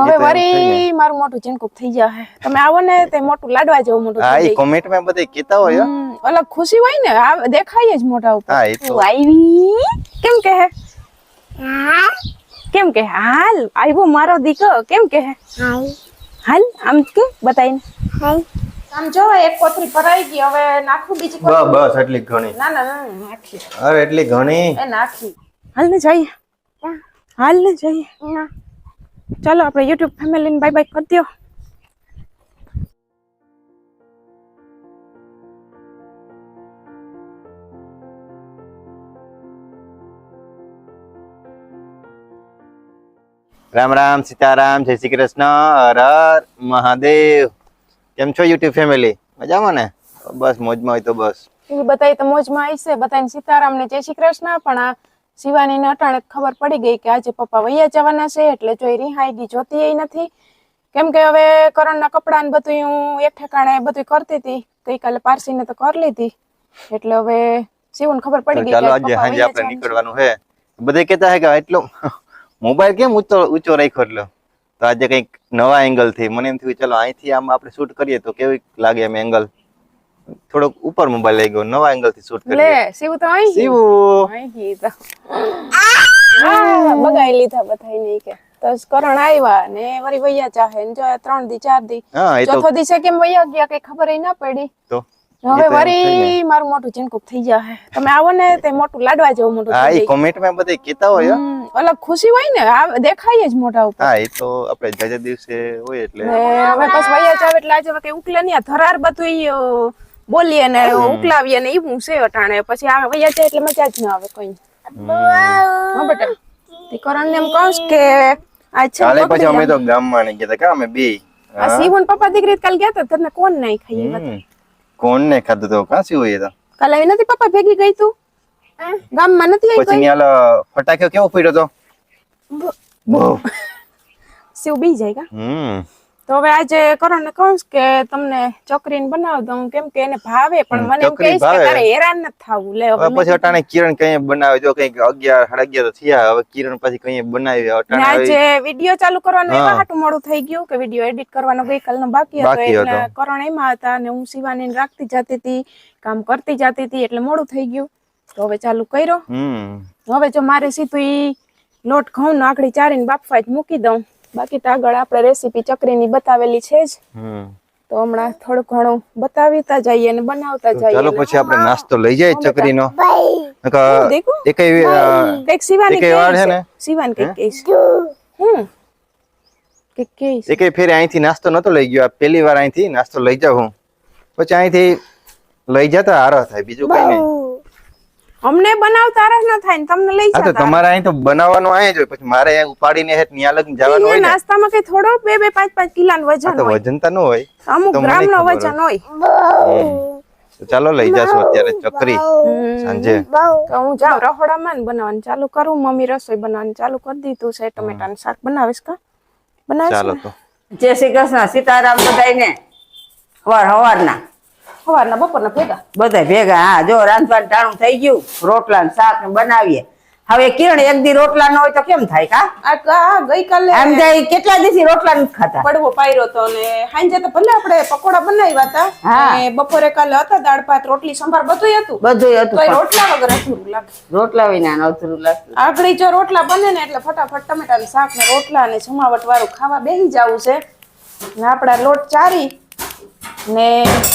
હવે વરી મારું મોટું ચિનકુપ થઈ જશે તમે આવો ને તે મોટું લાડવા જેવું મોટું હા એ કોમેન્ટમાં બધે કહેતા હોય હો. અલગ ખુશી હોય ને આ દેખાય જ મોઢા ઉપર. હા, એ તો. આવી? કેમ કે હે? કેમ કે હાલ આવ્યો મારો દીકરો કેમ કે હે? હાલ. આમ કે બતાઈને આમ જો એક કોથળી ભરાઈ ગઈ. હવે નાખું બીજી બસ બસ એટલી ઘણી. ના ના ના નાખી. અરે એટલી ઘણી? એ નાખી. હાલ ને જઈએ. હાલ ને જઈએ. ચાલો આપણે યુટ્યુબ ફેમિલીને બાય બાય કરી દો રામ રામ સીતારામ જય શ્રી કૃષ્ણ હર હર મહાદેવ. કેમ છો યુટ્યુબ ફેમિલી મજામાં ને? બસ મોજમાં હોય તો બસ. એ બતાવી તો મોજમાં આવી છે. બતાવીને સીતારામ ને જય શ્રી કૃષ્ણ પણ આ શિવાની ને અટાણે ખબર પડી ગઈ કે આજે પપ્પા વૈયા જવાના છે એટલે જોઈ રિહાઈ ગઈ જોતી એ નથી. કેમ કે હવે કરણના કપડા ને બધું હું એક ઠેકાણે બધું કરતી હતી. ગઈકાલે પારસી ને તો કરી લીધી. એટલે હવે શિવને ખબર પડી ગઈ ચાલો આજે સાંજે આપણે નીકળવાનું છે બધે કહેતા હે કે એટલો મોબાઈલ કેમ ઊંચો ઊંચો રાખ્યો એટલો? તો આજે કંઈક નવા એંગલથી મને એમ થયું ચાલો અહીંથી આમ આપણે શૂટ કરીએ તો કેવી લાગે એમ એંગલ થોડોક ઉપર મોબાઈલ લઈ ગયો નવા એંગલથી શૂટ કરીએ. લે શિવ તો અહીં શિવ! અહીં બગાઈ લીધા બધા નહીં કે. તો કરણ આવ્યા ને વરી વૈયા ચાહે ને જો ત્રણ દી ચાર દી. ચોથો દિવસે કેમ વૈયા ગયા કઈ ખબર ના પડી? તો? હવે વરી મારું મોટું ઝીણકું થઈ જાય તમે આવો ને તે મોટું લાડવા જેવું મોટું હા એ કોમેન્ટમાં બધે કહેતા હોય અલગ ખુશી હોય ને આ દેખાય જ મોઢા ઉપર. હા એ તો આપણે જાજા દિવસે હોય એટલે. હવે બસ વૈયા ચાવે એટલે આજે કે ઉકલે નહીં. આ ધરાર બધું ઈ, બોલીએ ને ઉકલાવીએ ને એવું છે અટાણે. પછી આ વૈયા જાય એટલે મજા જ ના આવે કઈ. હા બેટા. તે કરણ ને એમ કહું કે આ છે કાલે પછી અમે તો ગામમાં નહીં ગયા કા અમે બે? આ શિવન પપ્પા દીકરી કાલ ગયા તા તને કોણ નહીં ખાઈ કોણ ને ખાધું તો? કાં હોય તો? કાલ આવી નથી પપ્પા ભેગી ગઈ તું? ગામમાં નથી આવી પછી ઓલો કેવો ફૂટ્યો તો? બહુ શિવ બી જાય કા? હમ. તો હવે આજે કરો ને કહું કે તમને ચકરીને બનાવ દઉં કેમ કે એને ભાવે પણ મને એમ કહીશ કે તારે હેરાન ન થવું. લે હવે પછી અટાણે કિરણ કઈ બનાવે જો કઈ 11 11:30 થયા હવે કિરણ પછી કઈ બનાવી અટાણે આજે વિડિયો ચાલુ કરવાનો એવા હાટું મોડું થઈ ગયું કે વીડિયો એડિટ કરવાનો ગઈકાલનો બાકી હતો બાકી એટલે. કરણ એમાં હતા ને હું શિવાનીને રાખતી જતી હતી કામ કરતી જતી હતી એટલે મોડું થઈ ગયું. તો હવે ચાલુ કર્યો. હમ. હવે જો મારે સીધું ઈ લોટ ઘઉં નો આકડી ચારીને બાફવા જ મૂકી દઉં. બાકી તો આગળ આપણે રેસીપી ચકરીની બતાવેલી છે જ. તો હમણાં થોડું ઘણું બતાવીતા જઈએ અને બનાવતા જઈએ. ચાલો પછી આપણે નાસ્તો લઈ જઈએ ચકરીનો. એક એક શિવાની એકેય વાર છે ને? શિવાની કંઈક કહીશ હમ. એકેય ફેરે અહીંથી નાસ્તો નતો લઈ ગયો. આ પહેલી વાર અહીંથી નાસ્તો લઈ જાઉં હું. પછી અહીંથી લઈ જતા હારો થાય. બીજું કઈ નહીં. અમને બનાવતા રસ ના થાય ને તમને લઈ જતા તમારે અહીં તો બનાવવાનું આય જ હોય. પછી મારે અહીં ઉપાડીને હેત ન્યા લગન જવાનું હોય નાસ્તામાં કે થોડો બે બે પાંચ પાંચ કિલાનું હા વજન તો હોય. વજન તો ન હોય. અમુક ગ્રામ નો વજન હોય. તો ચાલો લઈ જાશું અત્યારે ચકરી. સાંજે. તો હું જાઉં રહોડામાં ને બનાવવાનું. ચાલુ કરું મમ્મી રસોઈ બનાવવાનું. ચાલુ કરી દીધું છે ટમેટાનું શાક બનાવીશ કા? બનાવીશ ચાલો? તો. જય શ્રી કૃષ્ણ સીતારામ બધાયને. હવાર હવારના. સવારના બપોરના ભેગા. બધા ભેગા હા જો રાંધવાનું ટાણું થઈ ગયું રોટલા ને શાક ને બનાવીએ. હવે કિરણ એક દી રોટલા ન હોય તો કેમ થાય કા? આ ગઈકાલે આમ જાય કેટલા દિવસથી રોટલા નથી ખાતા? પડવો પાયરો તો ને સાંજે તો ભલે આપણે પકોડા બનાવ્યા હતા અને બપોરે કાલે હતા દાળ ભાત રોટલી સંભાર બધું હતું. બધું તો રોટલા વગર અધૂરું લાગે. રોટલા વિના અધૂરું લાગે આગળ જો રોટલા બને ને એટલે ફટાફટ ટમેટાનું શાક ને રોટલા ને જમાવટ વાળું ખાવા બેસી જવું છે. ને આપડા લોટ ચારી ને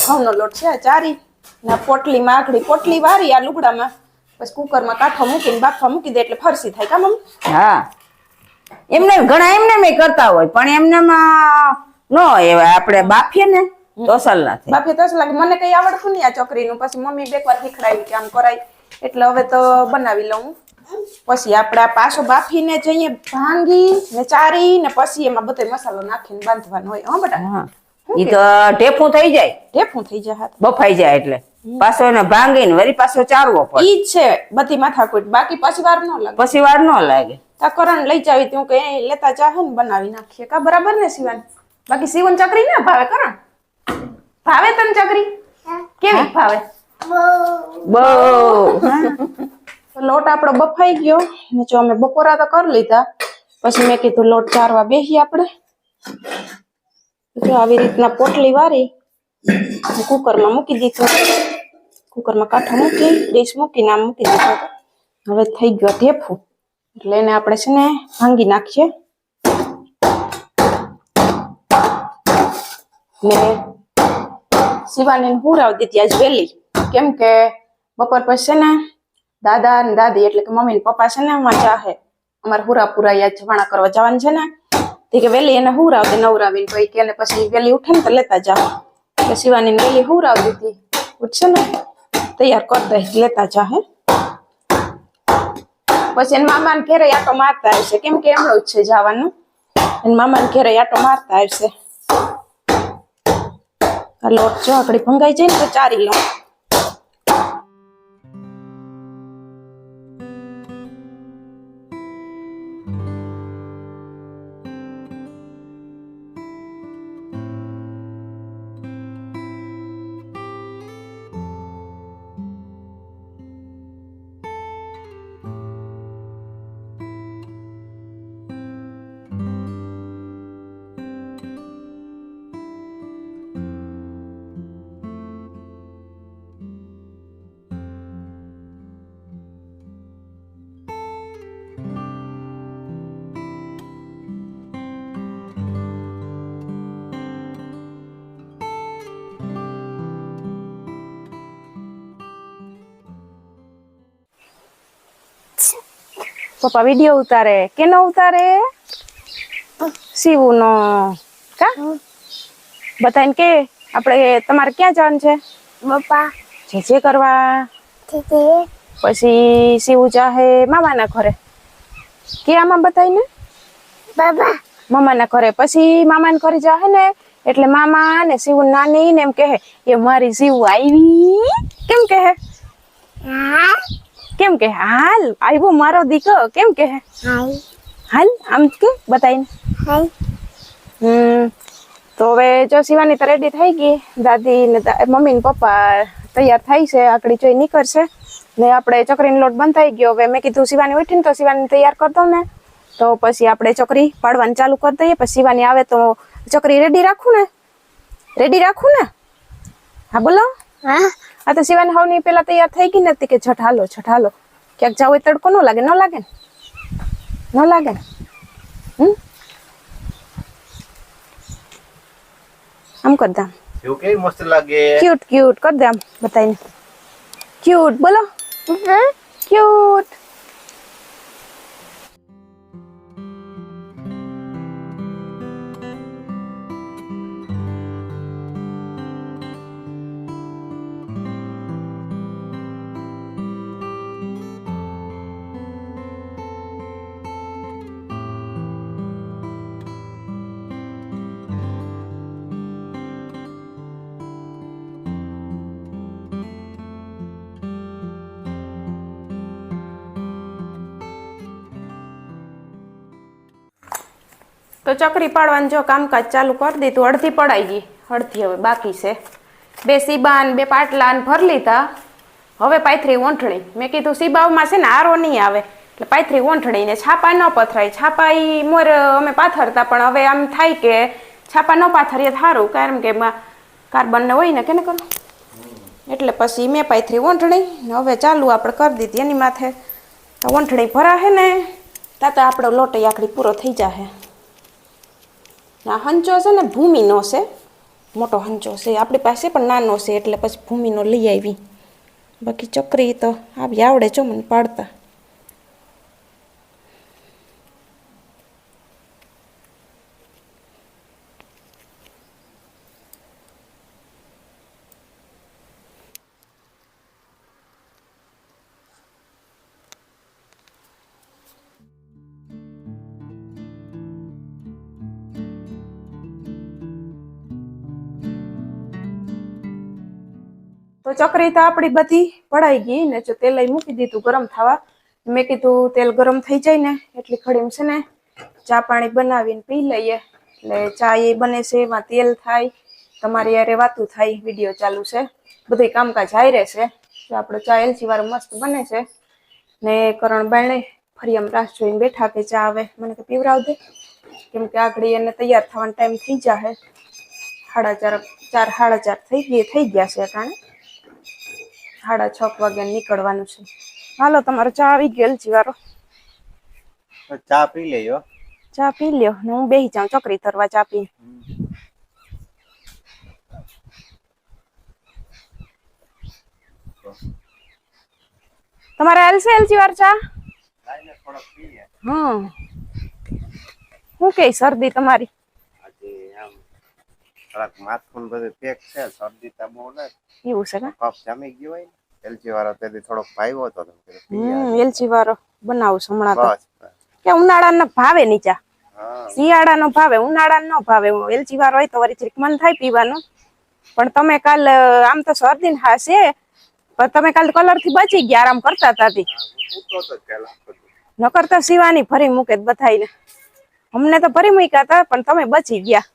ઘઉંનો લોટ છે આ ચારી. ને પોટલીમાં આખડી પોટલી વારી આ લુગડામાં. પછી કુકરમાં કાંઠો મૂકીને બાફવા મૂકી દે એટલે ફરસી થાય. કા મમ્મી? હા. એમને ઘણા એમને મેં કરતા હોય પણ એમને ન એવા આપણે બાફીએ ને તો અસલ ના થાય. બાફી લાગે. મને કઈ આવડતું નહીં આ ચોકરીનું પછી મમ્મી બે વાર શીખડાવી કે આમ કરાય. એટલે હવે તો બનાવી લઉં. પછી આપણે પાછો પાછો બાફીને જઈએ ભાંગી ને ચારી ને પછી એમાં બધો મસાલો નાખીને બાંધવાનો હોય. હા બટા? હા. ઈ તો ઢેફું થઈ જાય. ઢેફું થઈ જાય હાથ બફાઈ જાય એટલે. પાછો એને ભાંગીને વરી પાછો ચારવો પડે. ઈ છે બધી માથાકૂટ. બાકી પછી વાર ન લાગે. પછી વાર ન લાગે. તા કરણ લઈ જાવી તું કે લેતા ચાહે ને બનાવી નાખીએ. કા બરાબર ને શિવાન? બાકી શિવન ચકરી ના ભાવે કરણ? ભાવે તને ચકરી? કેવી ભાવે? બહુ. લોટ આપણો બફાઈ ગયો. ને જો અમે બપોરા તો કરી લીધા. પછી મેં કીધું લોટ ચારવા બેસી આપણે. જો આવી રીતના પોટલી વારી કુકરમાં મૂકી દીધો કુકરમાં કાંઠો મૂકી, ડીશ મૂકીને આમ મૂકી દીધો હવે થઈ ગયો ઢેફું. એટલે એને આપણે છે ને ભાંગી નાખીએ. ને શિવાની હુરાવ દીધી આજ વહેલી. કેમ કે બપોર પછી છે ને દાદા ને દાદી એટલે કે મમ્મી ને પપ્પા છે ને એમાં ચાહે અમારે હુરા પૂરા યાદ જવાણા કરવા જવાનું છે ને. તે કે વહેલી એને હુરાવ દે નવરાવીને કોઈ કે પછી વહેલી ઉઠે ને તો લેતા જાઓ એટલે વેલી વહેલી હુરાવ દીધી ઉઠશે ને? તૈયાર કરી દઈ લેતા જાહે પછી એના મામાને ઘેરે આટો મારતા આવશે. કેમ કે એમણું જ છે જવાનું. એના મામાને ઘેરે આટો મારતા આવશે. લોટ જો આકડી ભંગાઈ જાય ને તો ચારી લઉં પપ્પા વીડિયો ઉતારે કેનો ઉતારે? શિવનો. કા? બતાવીને કે આપણે તમારે ક્યાં જવાનું છે? પપ્પા. જે જે કરવા. પછી શિવ જાહે મામાના ઘરે. કે આમાં બતાવીને બાબા. મામાના ઘરે. પછી મામાના ઘરે જાહે ને એટલે મામા ને શિવ નાની ને એમ કહે એ મારી શિવ આવી. કેમ કહે? હા. કેમ કે હાલ આવ્યો મારો દીકરો કેમ કહે હાય. હાલ આમ કે બતાવીને હાય. હમ તો હવે જો શિવાની તો રેડી થઈ ગઈ. દાદી ને દા- મમ્મી ને પપ્પા તૈયાર થાય છે આકડી જોઈ નીકળશે. ને આપણે ચકરીનો લોટ બંધ થઈ ગયો. હવે મેં કીધું શિવાની ઉઠીને તો શિવાની તૈયાર કરી દઉં ને. તો પછી આપણે ચકરી પાડવાની ચાલુ કરી દઈએ. પછી શિવાની આવે તો ચકરી રેડી રાખું ને? રેડી રાખું ને? હા બોલો. હા. આ તો શિવાની હાવની પેલા તૈયાર થઈ ગઈ નથી કે છઠ હાલો છઠ હાલો. ક્યાંક જાવ તડકો ન લાગે ન લાગે ને? ન લાગે ને? હમ? આમ કર દામ કેવી મસ્ત લાગે? ક્યુટ ક્યુટ કર દામ આમ બતાવીને ક્યુટ બોલો. ક્યુટ તો ચકરી પાડવાનું જો કામકાજ ચાલુ કરી દીધું અડધી પડાઈ ગઈ. અડધી હવે બાકી છે. બે સીબાન બે પાટલા ને ભરી લીધા. હવે પાથરી ઓંઠણી. મેં કીધું સીબાવમાં છે ને આરો નહીં આવે. એટલે પાથરી ઓંઠણી ને છાપા ન પથરાય. છાપા એ મોર અમે પાથરતા, પણ હવે આમ થાય કે છાપા ન પાથરીએ સારું કારણ કે એમાં કાર્બનને હોય ને કેને કરું એટલે પછી મેં પાથરી ઓંઠણી ને હવે ચાલુ આપણે કરી દીધી. એની માથે ઓંઠણી ભરાશે ને તા તો આપણો લોટ આખડી પૂરો થઈ જશે આ હંચો છે ને, ભૂમિનો છે. મોટો હંચો છે. આપણી પાસે પણ નાનો છે, એટલે પછી ભૂમિનો લઈ આવી. બાકી ચકરી તો આવી આવડે છો, મને પાડતા. તો ચકરી તો આપણી બધી પડાઈ ગઈ ને જો તેલ મૂકી દીધું ગરમ થવા. મેં કીધું તેલ ગરમ થઈ જાય ને એટલી ખડીમ છે ને, ચા પાણી બનાવીને પી લઈએ. એટલે ચા એ બને છે, એમાં તેલ થાય, તમારી યારે વાતું થાય, વીડિયો ચાલુ છે. બધું કામકાજ હાઈ રહેશે તો આપણો ચા એલચી વાળો મસ્ત બને છે. ને કરણ બાયણે ફરી આમ રાસ જોઈને બેઠા કે ચા આવે. મને કે પીવરાવ દે. કેમ આગળ એને તૈયાર થવાનો ટાઈમ થઈ જાહે. સાડા ચાર ચાર, સાડા ચાર થઈ ગઈ, થઈ ગયા છે અટાણે. સાડા છ વાગે નીકળવાનું છે. હાલો તમારો ચા આવી ગયો વાળો. ચા પી લેજો ચા પી લ્યો ને હું બેસી જાઉં ચોકરી તરવા ચા પી તમારે એલસી એલચી વાર ચા? હમ. હું કે શરદી તમારી? થોડાક માથું ને બધું પેક છે શરદી તો બહુ ને એવું છે ને? કફ જામી ગયો હોય ને એલચી વાળો તેથી થોડોક ભાવ્યો હતો હમ એલચી વાળો બનાવું હમણાં તો. કે ઉનાળાનો ભાવે નીચા શિયાળા શિયાળાનો ભાવે ઉનાળાનો ન ભાવે એલચી વાળો હોય તો વરી જરીક મન થાય પીવાનું. પણ તમે કાલ આમ તો શરદી ને હા પણ તમે કાલ કલરથી બચી ગયા આરામ કરતા હતા તી. હું તો તો પેલા બધું. નકર તો શિવાની ભરી મૂકે બધાઈને અમને તો ફરી મૂક્યા હતા પણ તમે બચી ગયા.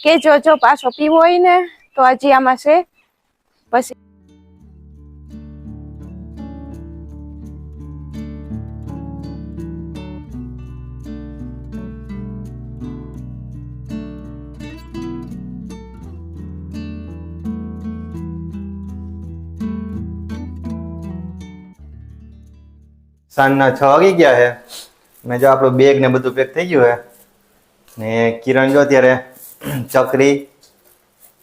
કે જો જો પાછો પીવો હોય ને, તો હજી આમાં છે. પછી સાંજના છ વાગી ગયા છે ને જો આપણું બેગ ને બધું પેક થઈ ગયું છે ને કિરણ જો ત્યારે. ચકરી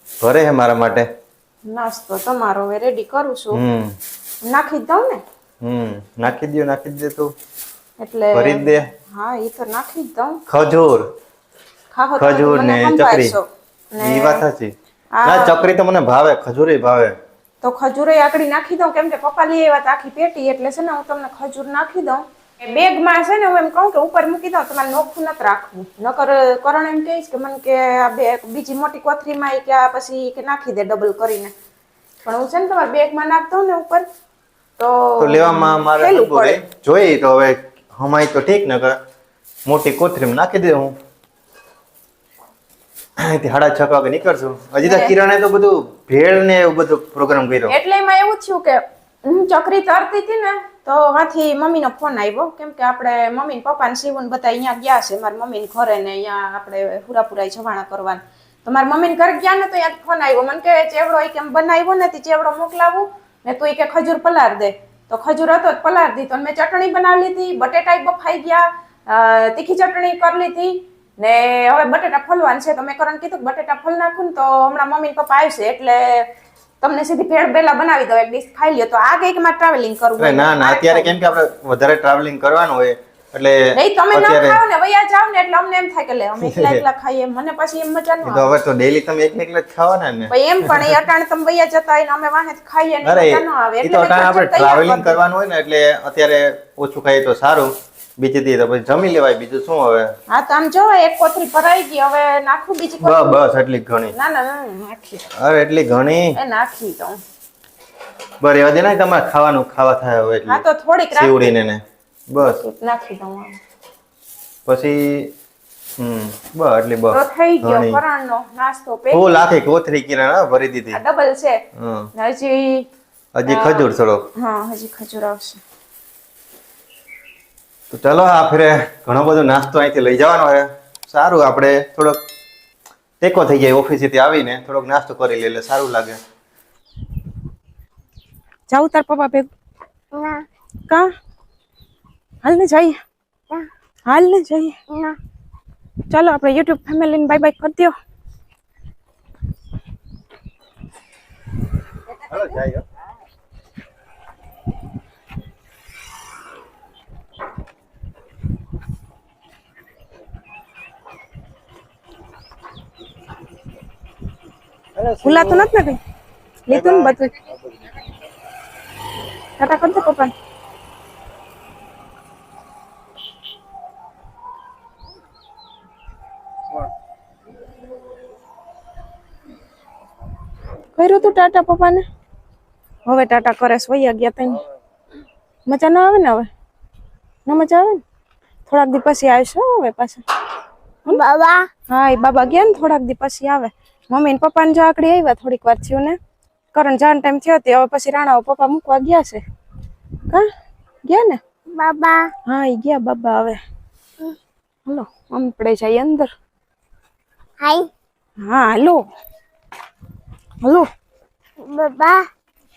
ભરે છે મારા માટે. નાસ્તો તમારો હવે રેડી કરું છું. નાખી દઉં ને? હમ. નાખી દો નાખી દે તું. એટલે ભરી દે. હા એ તો નાખી જ દઉં. ખજૂર. તો ખજૂર ને ચકરી. એ વાત સાચી. ના ચકરી તો મને ભાવે ખજૂર ભાવે. તો ખજૂર આકડી નાખી દઉં. કેમ કે પપ્પા લઈ આવ્યા આખી પેટી એટલે છે ને હું તમને ખજૂર નાખી દઉં. બેગમાં છે ને હું એમ કહું કે ઉપર મૂકી દઉં તમારે નોખું નથી રાખવું. નકર કરણ એમ કહીશ કે મને કે આ બે બીજી મોટી કોથરીમાં કે આ પછી કે નાખી દે ડબલ કરીને. પણ હું છે ને તમારા બેગમાં નાખતો ને ઉપર તો લેવામાં મારે. જોઈએ તો હવે હમાય તો ઠીક નકર મોટી કોથરીમાં નાખી દે હું. અહીંથી સાડા છ વાગે નીકળશું. હજી તો કિરણે તો બધું ભેળ ને એવું બધું પ્રોગ્રામ કર્યો. એટલે એમાં એવું થયું કે હું ચકરી તરતી હતી ને તો વાથી મમ્મીનો ફોન આવ્યો, કેમ કે આપણે મમ્મી પપ્પા ને શિવન બધા અહીંયા ગયા છે. મારા મમ્મી ઘરે ને અહીંયા આપણે હુરાપુરાય જવાણા કરવાના. તો મારા મમ્મી ઘરે ગયા ને તો અહીંયા ફોન આવ્યો. મને કે ચેવડો એ કેમ બનાવ્યો નથી? ચેવડો મોકલાવું? ને તું ઈ કે, ખજૂર પલાર દે. તો ખજૂર હતો જ પલાર દીધો મેં ચટણી બનાવી લીધી બટેટા બફાઈ ગયા તીખી ચટણી કરી લીધી ને હવે બટેટા ફોલવાનું છે. તો મેં કરન કીધું બટેટા ફોલ નાખું ને તો હમણાં મમ્મી પપ્પા આવશે. એટલે તમને સીધી ભેળ બેલા બનાવી દો એક ડીશ ખાઈ લ્યો. તો આ કંઈકમાં ટ્રાવેલિંગ કરવું અરે ના ના અત્યારે કેમ કે આપણે વધારે ટ્રાવેલિંગ કરવાનું હોય એટલે નહીં તમે ન ખાઓ ને વયા જાવ ને એટલે અમને એમ થાય કે લે અમે એકલા એકલા ખાઈએ મને પછી એમ મજા ન આવે તો હવે તો ડેલી તમે એક એકલા જ ખાવાના ને. પછી એમ પણ એ અટાણ તમે વયા જતા હોય ને અમે વાહે ખાઈએ ને મજા ન આવે. એટલે આપણે ટ્રાવેલિંગ કરવાનું હોય ને એટલે અત્યારે ઓછું ખાઈએ તો સારું. બીજી દી તો પછી જમી લેવાય બીજું શું હવે. હા તો આમ જો એક કોથળી ભરાઈ ગઈ હવે નાખું બીજી બસ બસ એટલી ઘણી. ના ના નાખી. અરે એટલી ઘણી? એ નાખી તો. બસ એવા દે ને તમારે ખાવાનું ખાવા થાય હવે હા તો થોડીક રાખી. સીવડીને ને. બસ. નાખી દઉં પછી હમ બસ એટલી તો બસ થઈ ગયો પરાણનો નાસ્તો પે ફૂલ આખી કોથરી કિરણ ભરી દીધી. આ ડબલ છે. હજી હજી ખજૂર થોડો હા હજી ખજૂર આવશે. તો ચલો આ ફેરે ઘણો બધો નાસ્તો અહીંથી લઈ જવાનો છે. સારું આપણે થોડોક ટેકો થઈ જાય ઓફિસેથી આવીને થોડોક નાસ્તો કરી લે એટલે સારું લાગે. જાઉં તાર પપ્પા ભેગું. ના. કા? હાલ ને જઈએ. હાલ ને જઈએ. ના. ચાલો આપણે યુટ્યુબ ફેમિલીને બાય બાય કરી દો ભૂલાતું નથી ને કઈ? લીધું ને બધું ટાટા કરજો પપ્પા કર્યું તું ટાટા પપ્પાને? હવે ટાટા કરે સોઈ ગયા તઈ મજા ના આવે ને હવે? ન મજા આવે ને? થોડાક દી પછી આવીશ હવે પાછા. બાબા. હા એ બાબા ગયા ને થોડાક દી પછી આવે. મમ્મી ને પપ્પા જો આકડી આવ્યા થોડીક વાર થયું ને. કરણ જવાનો ટાઈમ થયો તે હવે પછી રાણાઓ પપ્પા મૂકવા ગયા છે. કા ગયા ને? બાબા. હા એ ગયા બાબા હવે. હલો મમ્મી પડે જાય અંદર. હાય હા હલો. હલો. બાબા.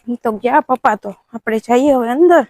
એ તો ગયા પપ્પા તો. આપણે જઈએ હવે અંદર.